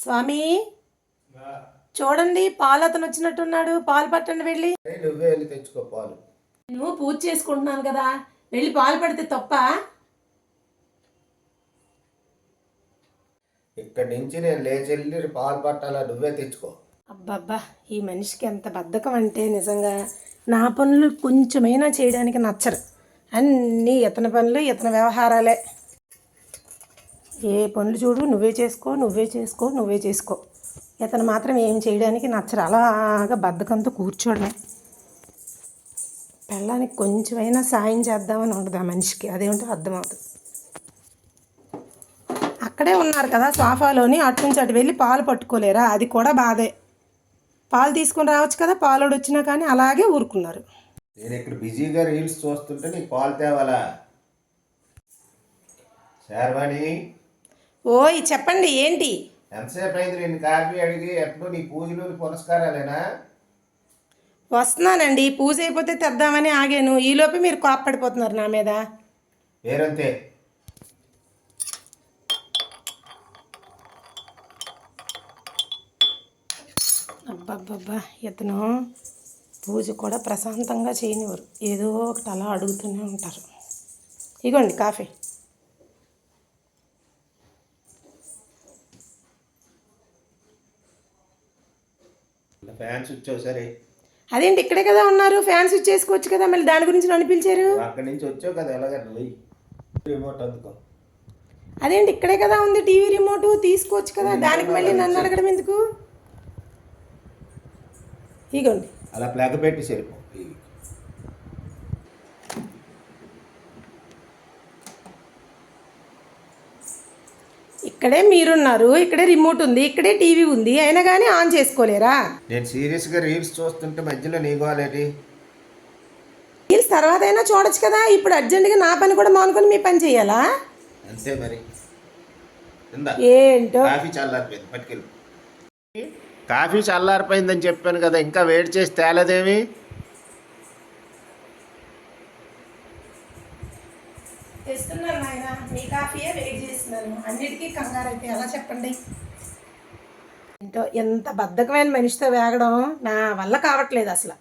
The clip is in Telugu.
స్వామి? చూడండి పాలు అతను వచ్చినట్టున్నాడు. పాలు పట్టండి వెళ్ళి. నువ్వే వెళ్ళి తెచ్చుకో పాలు. నువ్వు పూజ చేసుకుంటున్నాను కదా. వెళ్ళి పాలు పడితే తప్ప. ఇక్కడి నుంచి నేను లేచి వెళ్ళి పాలు పట్టాలా? నువ్వే తెచ్చుకో. అబ్బబ్బా ఈ మనిషికి ఎంత బద్ధకం అంటే నిజంగా నా పనులు కొంచెమైనా చేయడానికి నచ్చరు. అన్నీ ఇతని పనులు ఇతని వ్యవహారాలే. ఏ పనులు చూడు నువ్వే చేసుకో నువ్వే చేసుకో నువ్వే చేసుకో. ఇతను మాత్రం ఏం చేయడానికి నచ్చరు. అలాగా బద్ధకంతో కూర్చోడమే. పెళ్ళానికి కొంచెమైనా సాయం చేద్దామని ఉండదు ఆ మనిషికి. అదేమిటో అర్థమవుతుంది అక్కడే ఉన్నారు కదా సోఫాలోని. అటు నుంచి అటు వెళ్ళి పాలు పట్టుకోలేరా? అది కూడా బాధే. పాలు తీసుకొని రావచ్చు కదా పాలోడు వచ్చినా కానీ అలాగే ఊరుకున్నారు. నేను ఇక్కడ బిజీగా రీల్స్ చూస్తుంటే నీకు పాలు తేవాలా? శర్వాణి? ఓయ్ చెప్పండి ఏంటి? ఎంతసేపు అయింది? నేను కాఫీ అడిగి ఎప్పుడు నీ పూజలు వస్తున్నానండి పూజ అయిపోతే తెద్దామని ఆగాను. ఈలోపు మీరు కోప్పడిపోతున్నారు నా మీద. పేరంతే? అబ్బబ్బబ్బా ఇతను పూజ కూడా ప్రశాంతంగా చేయనివ్వరు. ఏదో ఒకటి అలా అడుగుతూనే ఉంటారు. ఇగోండి కాఫీ. ఫ్యాన్స్ వచ్చావు సరే. అదేంటి ఇక్కడే కదా ఉన్నారు? ఫ్యాన్స్ చేసుకోవచ్చు కదా మళ్ళీ దాని గురించి నన్ను పిలిచారు? అక్కడి నుంచి వచ్చావు కదా రిమోట్ అందుకో. అదేంటి ఇక్కడే కదా ఉంది టీవీ రిమోట్ తీసుకోవచ్చు కదా దానికి మళ్ళీ నన్ను అడగడం ఎందుకు? ఇగోండి. అలా ప్లగ్ పెట్టి సరిపో. ఇక్కడే మీరున్నారు ఇక్కడే రిమోట్ ఉంది ఇక్కడే టీవీ ఉంది అయినా కానీ ఆన్ చేసుకోలేరా? నేను సీరియస్గా రీల్స్ చూస్తుంటే మధ్యలో నీ గోలేటి రీల్స్ తర్వాత అయినా చూడొచ్చు కదా ఇప్పుడు అర్జెంటుగా నా పని కూడా మానుకొని మీ పని చేయాలా? అంతే మరి. ఏంటో? కాఫీ చల్లారిపోయింది పట్టుకెళ్ళి. కాఫీ చల్లారిపోయిందని చెప్పాను కదా ఇంకా వేడి చేసి తేలేదేమి? తెస్తున్నాను నాయన. మీ కాఫీయే వెయిట్ చేస్తున్నాను అన్నిటికీ కంగారు అయితే ఎలా చెప్పండి. ఏంటో ఎంత బద్ధకమైన మనిషితో వేగడం నా వల్ల కావట్లేదు అసలు.